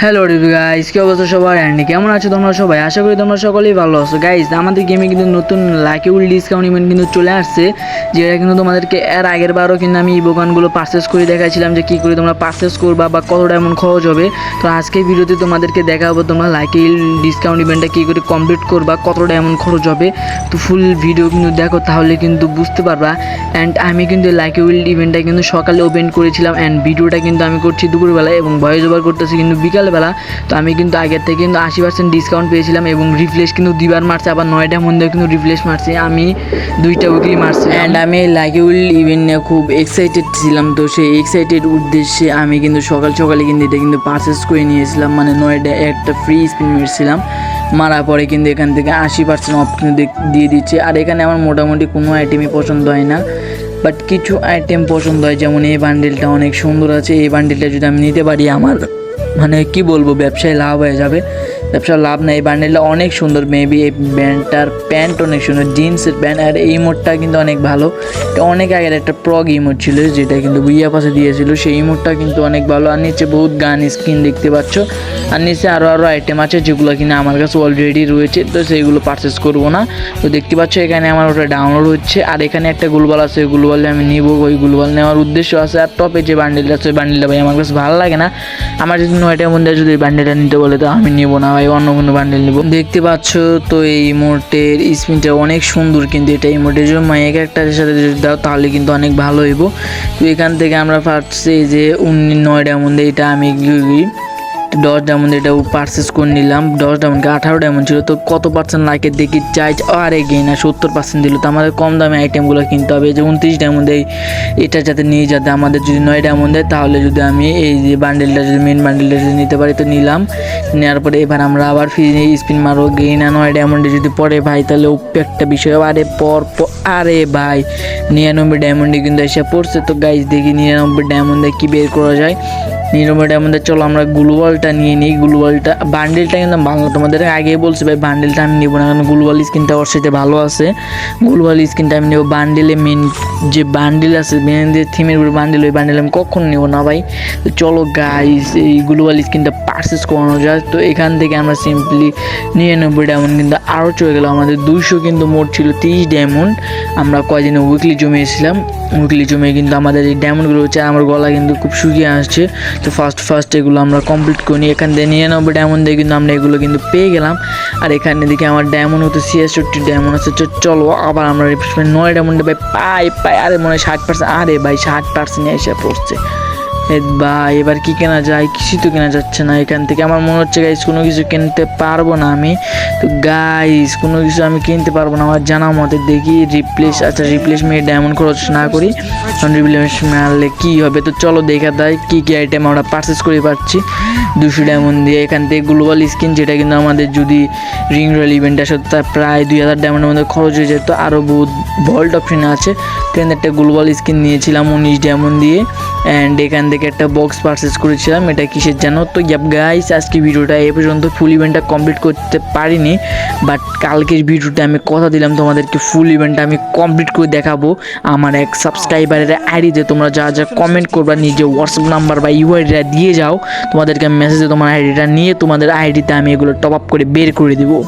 Hello guys কি অবস্থা সবার? অ্যান্ড কেমন আছো তোমরা সবাই? আশা করি তোমরা সকলেই ভালো আছো। গাইস আমাদের গেমে কিন্তু নতুন লাকি উইল ডিসকাউন্ট ইভেন্ট কিন্তু চলে আসছে, যেটা কিন্তু তোমাদেরকে এর আগের বারও কিন্তু আমি এই বোকানগুলো পারচেস করে দেখাইছিলাম যে কী করে তোমরা পারচেস করবা বা কতটা এমন খরচ হবে। তো আজকে ভিডিওতে তোমাদেরকে দেখাবো তোমরা লাকি ডিসকাউন্ট ইভেন্টটা কী করে কমপ্লিট করবা কতটা এমন খরচ হবে। তো ফুল ভিডিও কিন্তু দেখো, তাহলে কিন্তু বুঝতে পারবা। অ্যান্ড আমি কিন্তু লাকি উইল ইভেন্টটা কিন্তু সকালে ওপেন করেছিলাম অ্যান্ড ভিডিওটা কিন্তু আমি করছি দুপুরবেলায় এবং ভয়েস ওভার করতেছি কিন্তু বিকালবেলা তো আমি কিন্তু আগের থেকে কিন্তু আশি পার্সেন্ট ডিসকাউন্ট পেয়েছিলাম এবং রিফ্রেশ কিন্তু দুইবার মারছে, আবার নয়টার মধ্যে কিন্তু রিফ্রেশ মারছে। আমি দুইটা উইকলি মারছি অ্যান্ড আমি লাকি উইল ইভেন্ট খুব এক্সাইটেড ছিলাম, তো সেই এক্সাইটেড উদ্দেশ্যে আমি কিন্তু সকাল সকালে কিন্তু এটা কিন্তু পারচেস করে নিয়েছিলাম। মানে নয়টা একটা ফ্রি স্পিন মেরেছিলাম। মারা পরে কিন্তু এখান থেকে আশি পার্সেন্ট অফ কিন্তু দিয়ে দিচ্ছে। আর এখানে আমার মোটামুটি কোনো আইটেমই পছন্দ হয় না। বাট কিছু আইটেম পছন্দ হয়, যেমন এই বান্ডেলটা অনেক সুন্দর আছে। এই বান্ডেলটা যদি আমি নিতে পারি আমার মানে কি বলব ব্যবসায় লাভ হয়ে যাবে। ব্যবসার লাভ নাই। এই অনেক সুন্দর মেবি এই ব্যান্ডটার প্যান্ট অনেক সুন্দর, জিন্সের প্যান্ট, আর এই মোডটা কিন্তু অনেক ভালো। অনেক আগের একটা প্রগ ইমোট ছিল, যেটা কিন্তু বুইয়া পাশে দিয়েছিল। সেই ইমোটটা কিন্তু অনেক ভালো। আর নিচে বহুত গান স্ক্রিন দেখতে পাচ্ছ। আর নিচে আরও আরও আইটেম আছে, যেগুলো কিনা আমার কাছে অলরেডি রয়েছে, তো সেইগুলো পারচেস করব না। তো দেখতে পাচ্ছ, এখানে আমার ওটা ডাউনলোড হচ্ছে। আর এখানে একটা গুলবাল আছে, ওই গুলবালে আমি নিব। ওই গুলবাল নেওয়ার উদ্দেশ্য আছে। আর টপে যে বান্ডেলটা আছে ওই বান্ডেলটা ভাই, আমার কাছে ভালো লাগে না। আমার যদি নয়টার মধ্যে যদি বান্ডেলটা নিতে বলে, তো আমি নিব না ভাই। অন্য কোনো বান্ডেল নিব। দেখতে পাচ্ছ তো এই মোটের স্পিনটা অনেক সুন্দর কিন্তু এটা এই মোটের জন্য এক একটার সাথে যদি দাও তাহলে কিন্তু অনেক ভালো হইব। তো এখান থেকে আমরা পাচ্ছি যে উনি নয় মধ্যে এটা আমি দশ ডায়মন্ড এটা পারচেস করে নিলাম। দশ ডায়মন্ডকে আঠারো ডায়মন্ড ছিল, তো কত পার্সেন্ট লাইকের দেখি চাই আর এগিয়ে না, সত্তর পার্সেন্ট দিল। তো আমাদের কম দামে আইটেমগুলো কিনতে হবে। যে উনত্রিশ ডায়মন্ড এই, এটা যাতে নিয়ে যাতে আমাদের যদি নয় ডায়মন্ড দেয়, তাহলে যদি আমি এই যে বান্ডেলটা যদি মেন বান্ডেলটা যদি নিতে পারি, তো নিলাম। নেওয়ার পরে এবার আমরা আবার ফ্রি স্পিন মারো গেই না, নয় ডায়মন্ডে যদি পরে ভাই, তাহলে একটা বিষয় আরে পর আরে ভাই, নিরানব্বই ডায়মন্ডে কিন্তু এসে পড়ছে। তো গাইজ দেখি নিরানব্বই ডায়মন্ডে কী বের করা যায়। নিরানব্বই ডায়মন্ডে চলো আমরা গ্লোবালটা নিয়ে নিই, গ্লোবালটা, বান্ডেলটা কিন্তু ভালো, তোমাদের আগে বলছি ভাই, বান্ডেলটা আমি নেব না, কারণ গ্লোবাল স্কিনটা ওর সাথে ভালো আছে। গ্লোবাল স্কিনটা আমি নেব, বান্ডেলে মেন যে বান্ডেল আছে মেন যে থিমের উপরে বান্ডেল, ওই বান্ডেল আমি কখন নেব না ভাই। তো চলো গাইস এই গ্লোবাল স্কিনটা পারচেস করানো যায় তো এখান থেকে আমরা সিম্পলি নিরানব্বই ডায়মন্ড কিন্তু আরও চলে গেলো আমাদের দুইশো কিন্তু মোট ছিল তিরিশ ডায়মন্ড আমরা কয়দিনে উইকলি জমিয়েছিলাম উইকলি জমে কিন্তু আমাদের এই ডায়মন্ডগুলো হচ্ছে, আমার গলা কিন্তু খুব শুকিয়ে আসছে। তো ফার্স্ট ফার্স্ট এগুলো আমরা কমপ্লিট করি এখান থেকে নিয়ে নিরানব্বই ডায়মন্ড দিয়ে কিন্তু আমরা এগুলো কিন্তু পেয়ে গেলাম। আর এখানে দেখি আমার ডায়মন্ড হতে ছিয়াষট্টি ডায়মন্ড আছে। চলো আবার আমরা রিফ্রেশমেন্ট নয় ডায়মন্ডে ভাই পাই পাই, আরে মনে হয় ষাট পার্সেন্ট আরে ভাই ষাট পার্সেন্ট এসে পড়ছে। ভাই এবার কি কেনা যায়? কিছুই তো কেনা যাচ্ছে না এখান থেকে। আমার মনে হচ্ছে গাইস কোনো কিছু কিনতে পারব না আমি। তো গাইস কোনো কিছু আমি কিনতে পারব না। আমার জানা মতে দেখি রিপ্লেস আচ্ছা রিপ্লেসমেন্ট ডায়মন্ড খরচ না করি। কারণ রিপ্লেসমেন্ট আনলে কী হবে? তো চলো দেখা দেয় কী কী আইটেম আমরা পারচেস করে পাচ্ছি। দুশো ডায়মন্ড দিয়ে এখান থেকে গ্লোবাল স্কিন যেটা কিন্তু আমাদের যদি রিং রয়েল ইভেন্ট আসে তার প্রায় দুই হাজার ডায়মন্ডের মধ্যে খরচ হয়ে যেত আরও বহুত ভল্ট অপশন আছে। তো এখান একটা গ্লোবাল স্কিন নিয়েছিলাম, উনিশ ডায়মন্ড দিয়ে অ্যান্ড এখান থেকে একটা বক্স পারচেস করেছিলাম, এটা কিসের জানো তো? ইয়াপ গাইস আজকে ভিডিওটা এ পর্যন্ত ফুল ইভেন্টটা কমপ্লিট করতে পারিনি বাট কালকের ভিডিওটা আমি কথা দিলাম তোমাদেরকে ফুল ইভেন্টটা আমি কমপ্লিট করে দেখাবো। আমার এক সাবস্ক্রাইবারের আইডিতে তোমরা যা যা কমেন্ট করবা, নিজে হোয়াটসঅ্যাপ নাম্বার বা ইউআইডিটা দিয়ে যাও, তোমাদেরকে মেসেজে তোমার আইডিটা নিয়ে তোমাদের আইডিতে আমি এগুলো টপ আপ করে বের করে দেবো।